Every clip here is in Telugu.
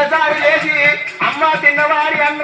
ఒక్కసారి లేచి అమ్మ తిన్నవారి అన్న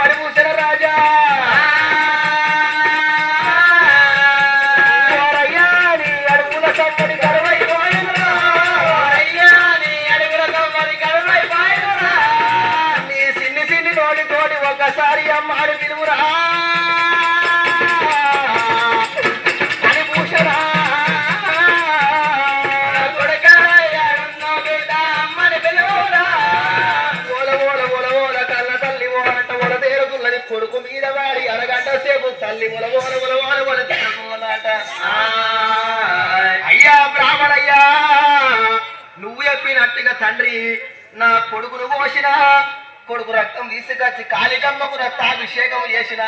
పరిభూషణ రాజా. తల్లి ఓల ఓల ఓల ఓల అయ్యా బ్రాహ్మణయ్యా నువ్వు చెప్పినట్టుగా తండ్రి నా కొడుకును పోసిన కొడుకు రక్తం తీసుకొచ్చి కాళికమ్మకు రక్తాభిషేకం చేసిన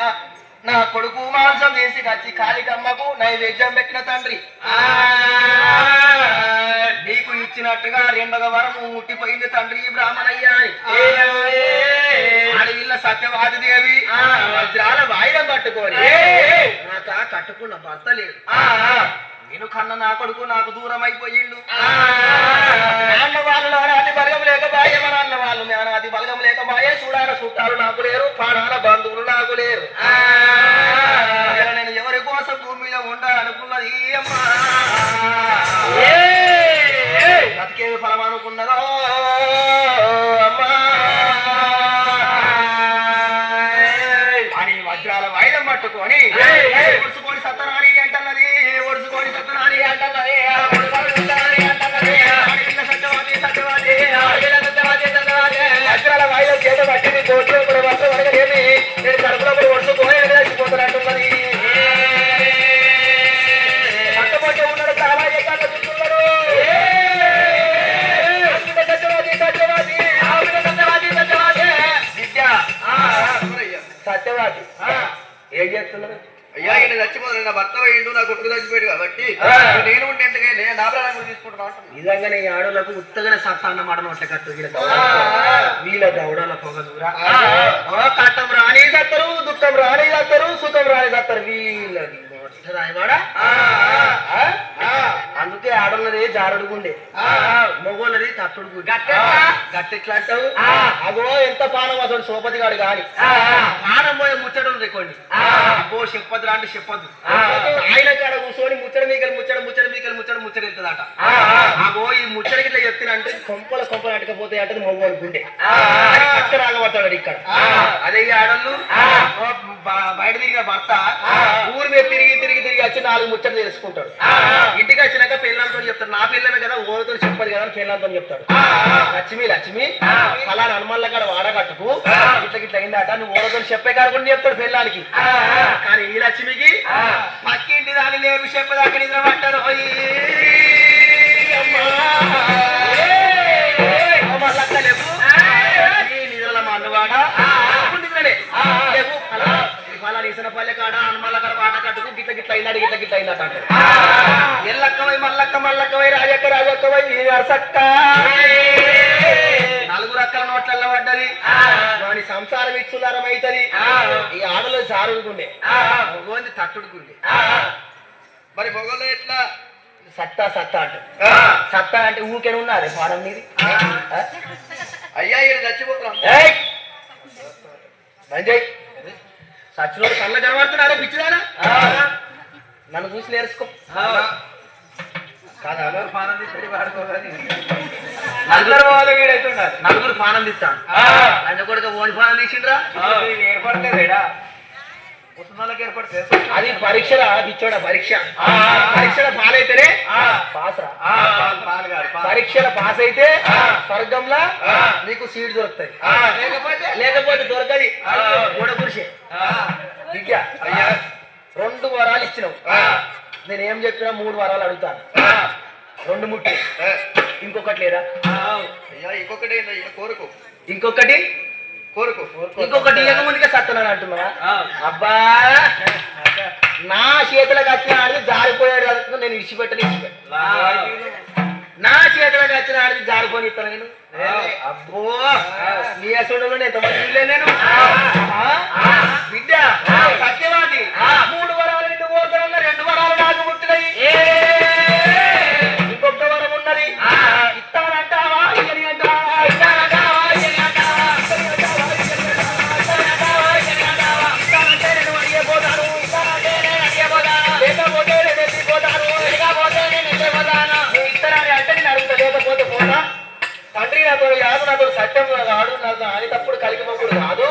నా కొడుకు మాంసం తీసుకొచ్చి కాళికమ్మకు నైవేద్యం పెట్టిన తండ్రి. నీకు ఇచ్చినట్టుగా రెండవ వరము ముట్టిపోయింది తండ్రి బ్రాహ్మణయ్యా. అడవిల్ల సత్యవాది దేవి. వజ్రాల వాయిదం కట్టుకొని నాక కట్టుకున్న భర్త లేడు. నేను కన్న నా కొడుకు నాకు దూరం అయిపోయిండు నాన్న వాళ్ళు నానాది బలగం లేక బాయే మన అన్న వాళ్ళు నానాది బలగం లేక బాయే చూడాల చుట్టాలు నాకు లేరు పాడాల నిజంగానే ఈ ఆడోళ్ళకు ఉత్తగానే సత్తా అన్నమాట నోట్ల కట్టు వీళ్ళ దౌడ. వీళ్ళ దౌడల పొగ దూరా ఓ కట్టం రాని సత్తరు దుఃఖం రాని సత్తరు సుఖం రాని సత్తరు వీళ్ళది మొట్ట రాయవాడా అందుకే ఆడోళ్ళది జారుడు గుండె? మొగోళ్ళది తట్టుడు గట్టెట్లా? అంటావు? అగో ఎంత పానం అసలు సోపతి గాడు గాని. పానం పోయే ముచ్చడం రికోండి అబ్బో చెప్పదు రాండి చెప్పదు ఆయన కాడ కూర్చొని ముచ్చట మీకలు ముచ్చట ముచ్చట మీకలు ముచ్చట ముచ్చట వెళ్తుందట. అగో ఈ ముచ్చట గిట్ల చెప్తున్నంటే కొంపల కొంపలు అటకపోతే అంటే మొగోడు గుండె. అక్కడ రాగబడతాడు ఇక్కడ. అదే ఆడళ్ళు? బయట తిరిగిన భర్త ఊరి మీద తిరిగి తిరిగి తిరిగి వచ్చి నాలుగు ముచ్చట్లు తెలుసుకుంటాడు. ఇంటికి వచ్చినాక పిల్లలతో చెప్తాడు నా పిల్లమే కదా ఓడితో చెప్పదు కదా అని పిల్లలతో చెప్తాడు. లక్ష్మి లక్ష్మి అలా హనుమల్ల కాడ వాడగట్టుకు ఇట్లా ఇట్లా అయిందట నువ్వు ఓడతో చెప్పే కాదు కూడా చెప్తాడు పిల్లలకి కానీ ఈ లక్ష్మికి పక్కింటి దాని లేవు చెప్పదాకా నిద్ర పట్టారు నిద్రల మా అన్నవాడా నిద్రలే. ఇసిన పల్లె కాడ అయినాడు అయినట్టు ఎల్లక్కవై మల్లక్క మల్లక్కవై రాజక్క రాజక్కవై అరసక్క నలుగురు అక్కల నోట్లలో పడ్డది. వాని సంసారం ఇచ్చులారం అవుతుంది ఈ ఆడలో జారుడుకుండే మగోంది తట్టుడుకుండే మరి మొగలు ఎట్లా? సత్తా సత్తా అంటే సత్తా అంటే ఊకే ఉన్నారు ఫారం మీది? అయ్యా ఈయన చచ్చిపోతున్నాం ఏయ్! బంజయ్ సచ్చినోడు కళ్ళ కనబడుతున్నారా పిచ్చిదానా? నన్ను చూసి నేర్చుకో. కాదా అందరూ వాళ్ళు వీడైతున్నారు నలుగురు పానం తీస్తాను. ఆయన కొడుకు ఓడి పానం తీసిండ్రా? ఏర్పడలేదా ఏర్పడితే అది పరీక్షరా పిచ్చోడా పరీక్ష. పరీక్షల పాస్ పాలు కాదు పరీక్షల పాస్ అయితే స్వర్గంలో నీకు సీట్ దొరుకుతుంది లేకపోతే లేకపోతే దొరకది. గోడ పురుషే. విద్య. అయ్యా. రెండు వరాలు ఇచ్చినావు. నేను ఏం చెప్పినా మూడు వరాలు అడుగుతాను. రెండు ముట్టి. ఇంకొకటి లేదా? ఇంకొకటి కోరుకో. ఇంకొకటి? కోరుకో. ఇంకొకటి ముందుగా సత్తనాను అంటున్నావా? అబ్బా! నా చేతులకు వచ్చిన ఆడిది జారిపోయాడు అనుకున్నా నేను ఇచ్చిపెట్టని ఇచ్చిపెట్ట నా చేతులకు వచ్చిన ఆడిది జారిపోని ఇస్తాను నేను. అబ్బో! నీ అసలు ఎంతమంది నేను? బిడ్డ సత్యవాది. వరాలు నాకు పోతా. తండ్రి నాతో కాదు సత్యం కాడు నాకు అని తప్పుడు కలిగిపోకూడదు కాదు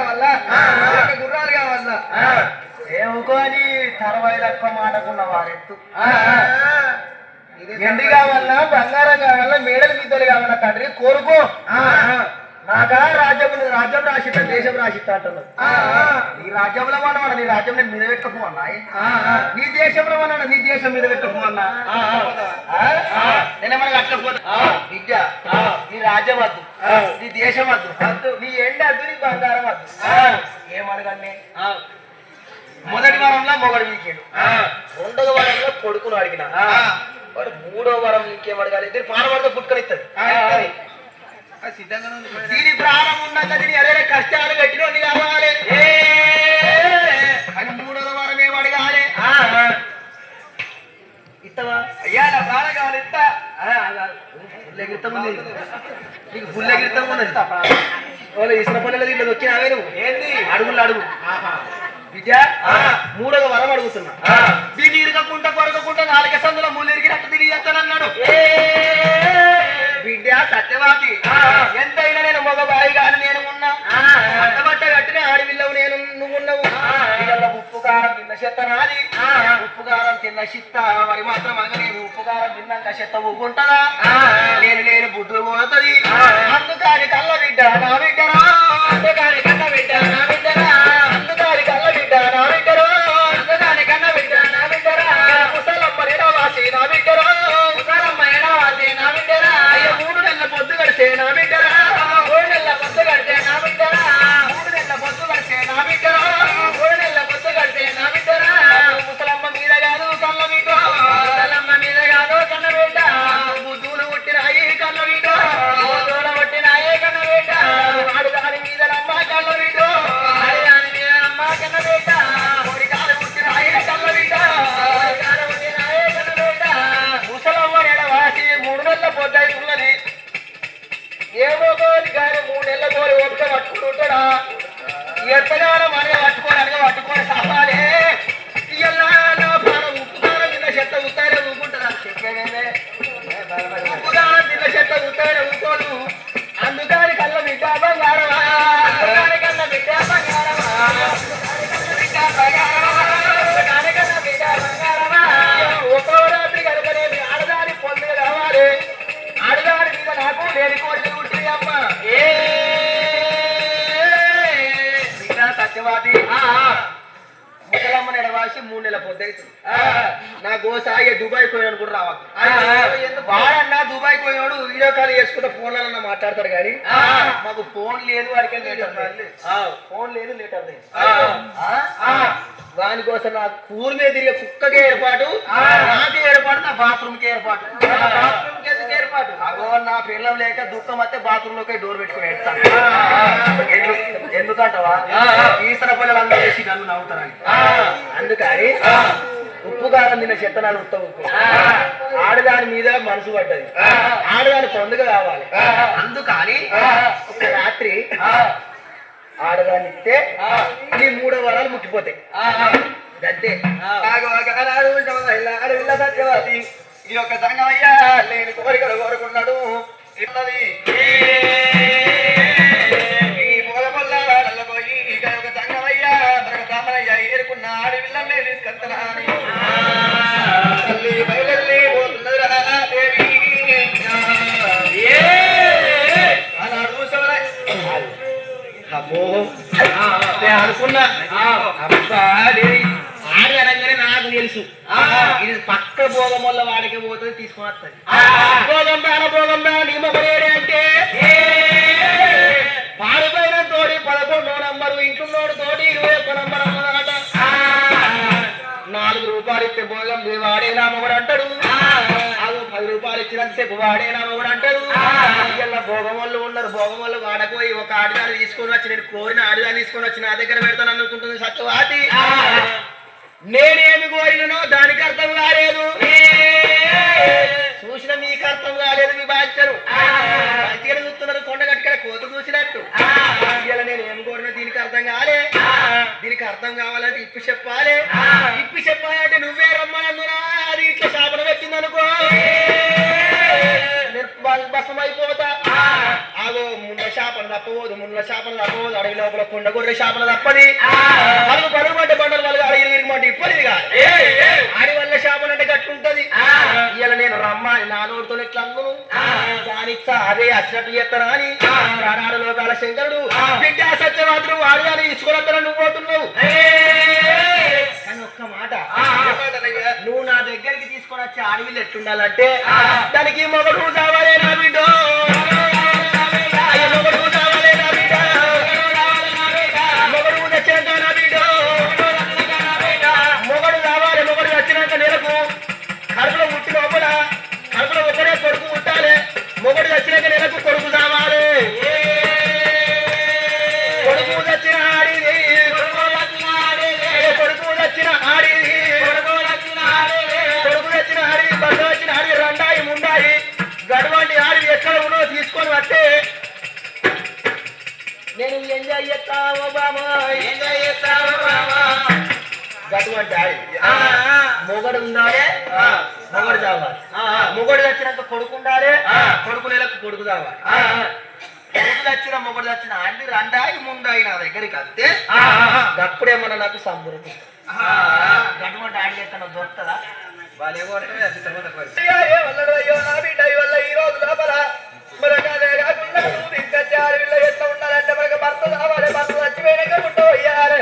కావాలా, కావాలా, గుర్రాలు కావాలా? ఏముకోని తరవై లక్ష మాటకున్న వారెత్తు. ఎండి కావాలన్నా బంగారం కావాలన్నా మేడలు మిద్దలు కావాలన్నా తండ్రి కోరుకో. నాకా రాజ్యం. రాజ్యం రాసిస్తా దేశం అంటున్నావు నీ రాజ్యంలో మనవాడు నీ రాజ్యం నేను మీద పెట్టుకో అన్నా నీ దేశంలో మనవాడు నీ దేశం మీద పెట్టుకో అన్నా నేనేమన్నా కట్టకపోతా. విద్య నీ రాజ్యం వద్దు. నీ దేశం వద్దు. వద్దు. నీ ఎండ వద్దు నీ బంగారం వద్దు. ఏమడగండి మొదటి వారంలో మొగడు వీకేడు. రెండవ వారంలో కొడుకును అడిగిన. వాడు మూడో వారం ఇంకేం అడగాలి పానవాడితో పుట్టుకనిస్తుంది సిద్ధంగానే ఉంది దీని ప్రాణం ఉన్నాక దీని అదే కష్టాలు పెట్టినోని కావాలి. అని మూడవ వారం ఏం అడగాలి? ఇత్తవా? అయ్యా నా ప్రాణం కావాలి ఇస్తా బుల్లెగిరితం ఉంది? నీకు బుల్లెగిరితం ఉన్నది? వాళ్ళు ఇసిన పల్లెల దీంట్లో దొక్కినావే నువ్వు? ఏంది? అడుగులు అడుగు. విద్య? మూడవ వరం అడుగుతున్నా. దీన్ని ఇరగకుండా కొరగకుండా నాలుగ సందులో ముళ్ళు ఇరిగినట్టు తిరిగి ఎత్తానన్నాడు బిడ్డ సత్యవాది. ఎంతైనా నేను మగ బాయి కాని నేను ఉన్నా. అట్టబట్ట కట్టిన ఆడివిల్లవు నేను నువ్వు ఉన్నావు. ఇళ్ళ ఉప్పు కారం తిన్న చెత్త నాది. ఉప్పు కారం తిన్న చిత్త మరి మాత్రం అనగా నేను ఉప్పు కారం తిన్నాక చెత్త ఊకుంటదా నేను నేను బుడ్డు పోతుంది. అందుకని కళ్ళ బిడ్డ నా బిడ్డరా. అందుకని కన్న బిడ్డ నా బిడ్డరా. పొద్దు గడిచే మూడు నెలల కోరి ఓపిక పట్టుకుంటాడా ఎంతగానో మనగా పట్టుకోవడానికి పట్టుకొని సాపాలి ఇయ్యాల నా ప్రాణం ఉప్పుదానం తిన్న చెత్త ఉత్తాయిన ఊకుంటారా చెప్పేదే ఉప్పుదానం తిన్న చెత్త అందుకని కళ్ళ బంగారమా? కళ్ళ బంగారమా? బంగారమా? ఒక్కో రాత్రి కనుకనేమి ఆడదాని పొందే కావాలి ఆడదాని మీద నాకు లేని కోరికలు సత్యవాది ముసలమ్మ నెడవాసి మూడు నెలల పొద్దైతుంది నా గోసాగే దుబాయ్ పోయాను కూడా రావాలి వాడన్నా దుబాయ్ పోయినాడు వీడియో కాల్ చేసుకుంటే ఫోన్లలో మాట్లాడతాడు కానీ మాకు ఫోన్ లేదు వాడికి ఫోన్ లేదు లేటర్ దానికోసం నా కూర మీద తిరిగే కుక్కకే ఏర్పాటు నాకే ఏర్పాటు నా బాత్రూమ్కి ఏర్పాటు. అగో నా పిల్లలు లేక దుఃఖం వస్తే బాత్రూమ్లోకి డోర్ పెట్టుకుని ఎడతాను ఎందు- ఎందుకంటావా? ఈసర పిల్లలు అందరూ చేసి నన్ను నవ్వుతారని. అందుకని ఉప్పు కారం తిన్న చెత్త నాడు ఉత్త ఉప్పు ఆడదాని మీద మనసు పడ్డది. ఆడదాని పొందుగా కావాలి. అందుకని ఒక రాత్రి ఆడదాన్ని ఇస్తే నీ మూడో వరాలు ముట్టిపోతాయి. సత్యవాది. ఈ యొక్క సంగమయ్యా లేని కోరికలు కోరుకున్నాడు. ఇన్నది ఈ ఇక ఒక సంగమయ్యా మనకు బ్రాహ్మణయ్య ఏరుకున్న అడవిల్లనే తీసుకొత్తనాని తల్లి బయలెల్లి దేవి. అబ్బో అనుకున్నా. అబ్బా దేవి అనగానే నాకు తెలుసు. ఇది పక్క భోగం వల్ల వాడికి పోతుంది తీసుకొని భోగం బాన భోగం బాన అంటే? పాడిపోయిన తోడి పదకొండో నంబరు ఇంటున్నోడు తోటి ఇరవై ఒక్క నంబర్ అన్నదట. నాలుగు రూపాయలు ఇస్తే భోగం వాడే నామగుడు అంటాడు. అదో పది రూపాయలు ఇచ్చినంతసేపు వాడే నామగుడు అంటాడు. ఇలా భోగం వాళ్ళు ఉన్నారు భోగం వాళ్ళు వాడకపోయి ఒక ఆడదాన్ని తీసుకొని వచ్చి నేను కోరిన ఆడదాన్ని తీసుకొని వచ్చి నా దగ్గర పెడతాను అనుకుంటుంది సత్యవాతి నేనేమి కోరిననో దానికి అర్థం కాలేదు. చూసిన మీకు అర్థం కాలేదు మీ బాధ్యరు మంచిగా చూస్తున్నారు కొండ కట్టుకడ కోత చూసినట్టు. ఇలా నేను ఏం కోరినా దీనికి అర్థం కాలే. దీనికి అర్థం కావాలంటే ఇప్పి చెప్పాలి. ఇప్పి చెప్పాలంటే నువ్వే రమ్మనందునా అది ఇట్లా శాపన పెట్టింది అనుకో. అయిపోతా ఆగో మున్న శాపన తప్పబోదు మున్న శాపన తప్పబోదు. అడవి లోపల కొండ గొర్రె శాపన తప్పది పలుగు పడ్డ బండలు వాళ్ళు అడవి ఆడి వల్ల శాపన అంటే గట్లుంటది. ఇలా నేను రమ్మాని ఎట్లా అందును దానిచ్చా అదే అచ్చినట్టు చేస్తానా అని. ప్రాణాల లోకాల శంకరుడు బిడ్డ సత్యవాదుడు వాడు అని నువ్వు పోతున్నావు. కానీ ఒక్క మాట నువ్వు నా దగ్గరికి తీసుకొని వచ్చి అడవిలు ఎట్లుండాలంటే దానికి మొగడు కావాలే నా బిడ్డ. మొగడు ఉండాలి. మొగడు కావాలి మొగడు వచ్చినాక కొడుకు ఉండాలి. కొడుకు నెలకు కొడుకు కావాలి కొడుకు వచ్చిన మొగడు వచ్చిన అన్ని రెండాయి ముందాయి నా దగ్గరికి వస్తే అప్పుడేమన్నా నాకు గటువంటి ఆడి దొరుకుతుందా. అయ్యో, నా బిడ్డ ఈ వల్ల ఈ రోజు లోపల మరొకదే కాకుండా నువ్వు తీసుకొచ్చి ఆడపిల్ల ఎట్లా ఉండాలంటే మనకు భర్త కావాలి భర్త చచ్చిపోయినాక పుట్ట పోయాలి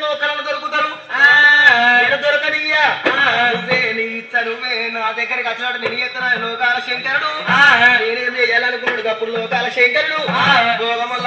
నౌకలను దొరుకుతారు. దొరకనియ్యా. నీ ఇచ్చా నువ్వే నా దగ్గరికి వచ్చినాడు నేను ఎత్తనా లోకాల శంకరుడు. నేనేం చేయాలనుకున్నాడు అప్పుడు లోకాల శంకరుడు. భోగమల్ల